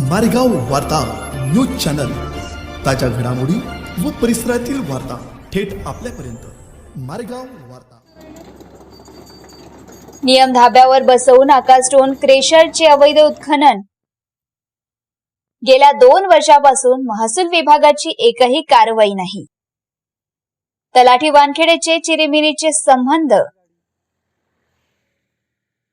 मारेगाव वार्ता news channel. ताज्या घडामोडी व परिसरातील वार्ता थेट आपल्यापर्यंत. मारेगाव वार्ता. नियम धाब्यावर बसवून आकाशटोन क्रेशरचे अवैध उत्खनन. गेल्या दोन वर्षापासून महसूल विभागाची एकही कारवाई नाही. तलाठी वानखेडेचे चिरीमिरीचे संबंध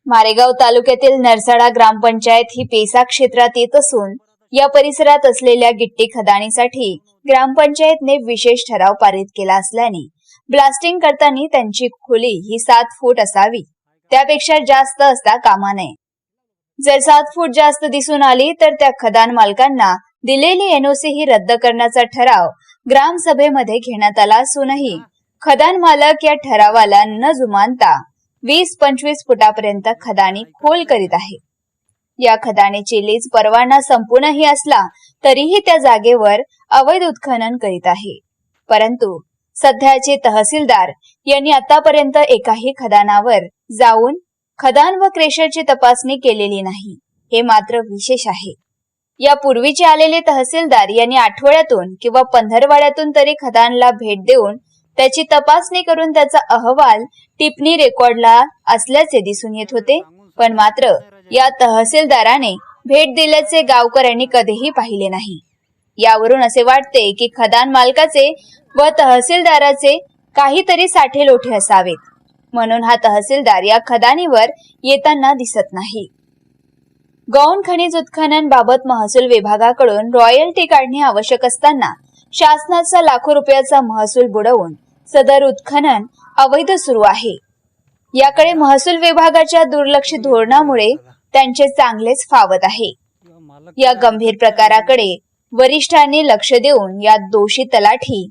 मारेगाव तालुक्यातील नरसाडा ग्रामपंचायत ही पेसा क्षेत्रात येत असून या परिसरात असलेल्या गिट्टी खदाणीसाठी ग्रामपंचायतने विशेष ठराव पारित केला असल्याने ब्लास्टिंग करताना त्यांची खोली ही सात फूट असावी त्यापेक्षा जास्त असता कामा नये. जर सात फूट जास्त दिसून आली तर त्या खदान मालकांना दिलेली एनओसी ही रद्द करण्याचा ठराव ग्रामसभेमध्ये घेण्यात आला असूनही खदान मालक या ठरावाला न जुमानता वीस पंचवीस फुटापर्यंत खदानी खोल करीत आहे. या खदानीची लीज परवाना संपूर्णही असला तरीही त्या जागेवर अवैध उत्खनन करीत आहे. परंतु सध्याचे तहसीलदार यांनी आतापर्यंत एकाही खदानावर जाऊन खदान व क्रेशरची तपासणी केलेली नाही हे मात्र विशेष आहे. यापूर्वीचे आलेले तहसीलदार यांनी आठवड्यातून किंवा पंधरवाड्यातून तरी खदानला भेट देऊन त्याची तपासणी करून त्याचा अहवाल टिप्पणी रेकॉर्डला असल्याचे दिसून येत होते. पण मात्र या तहसीलदाराने भेट दिल्याचे गावकऱ्यांनी कधीही पाहिले नाही. यावरून असे वाटते की खदान मालकाचे व तहसीलदाराचे काहीतरी साठे लोठे असावेत. म्हणून हा तहसीलदार या खदानीवर येताना दिसत नाही. गौण खनिज उत्खनन बाबत महसूल विभागाकडून रॉयल्टी काढणे आवश्यक असताना शासनाचा लाखो रुपयाचा महसूल बुडवून सदर उत्खनन अवैध सुरू आहे. याकडे महसूल विभागाच्या दुर्लक्ष धोरणामुळे त्यांचे चांगलेच फावत आहे. या गंभीर प्रकाराकडे वरिष्ठांनी लक्ष देऊन या दोषी तलाठी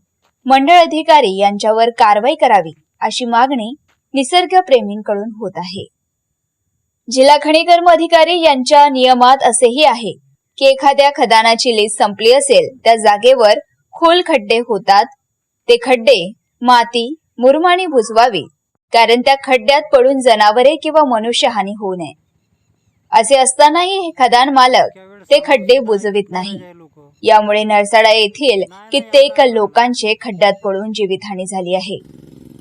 मंडळ अधिकारी यांच्यावर कारवाई करावी अशी मागणी निसर्गप्रेमींकडून होत आहे. जिल्हा खनिकर्म अधिकारी यांच्या नियमात असेही आहे की एखाद्या खदानाची लीज संपली असेल त्या जागेवर खोल खड्डे होतात. ते खड्डे माती मुरमाणी बुजवावी कारण त्या खड्ड्यात पडून जनावरे किंवा मनुष्यहानी होऊ नये. असे असतानाही हे खदान मालक ते खड्डे बुजवित नाही. यामुळे नरसाडा येथील कित्येक लोकांचे खड्ड्यात पडून जीवितहानी झाली आहे.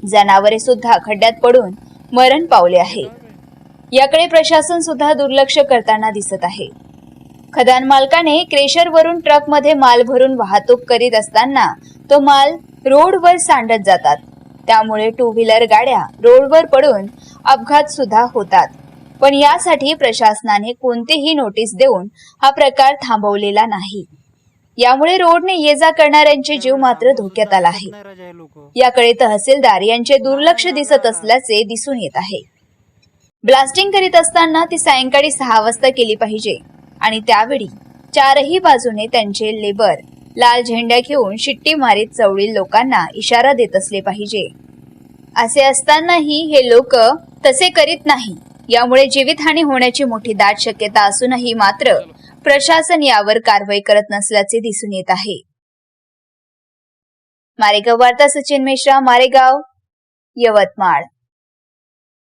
जनावरे सुद्धा खड्ड्यात पडून मरण पावले आहे. याकडे प्रशासन सुद्धा दुर्लक्ष करताना दिसत आहे. खदान मालकाने क्रेशरवरून ट्रकमध्ये माल भरून वाहतूक करीत असताना तो माल रोडवर सांडत जातात. त्यामुळे टू व्हीलर गाड्या रोडवर पडून अपघात सुद्धा होतात. पण यासाठी प्रशासनाने कोणतीही नोटीस देऊन हा प्रकार थांबवलेला नाही. यामुळे रोडने ये जा करणाऱ्यांचे जीव मात्र धोक्यात आला आहे. याकडे तहसीलदार यांचे दुर्लक्ष दिसत असल्याचे दिसून येत आहे. ब्लास्टिंग करीत असताना ती सायंकाळी सहा वाजता केली पाहिजे. आणि त्यावेळी चारही बाजूने त्यांचे लेबर लाल झेंड्या घेऊन शिट्टी मारीत चवळील लोकांना इशारा देत असले पाहिजे. असे असतानाही हे लोक तसे करीत नाही. यामुळे जीवितहानी होण्याची मोठी दाट शक्यता असूनही मात्र प्रशासन यावर कारवाई करत नसल्याचे दिसून येत आहे. मारेगाव वार्ता सचिन मिश्रा मारेगाव यवतमाळ.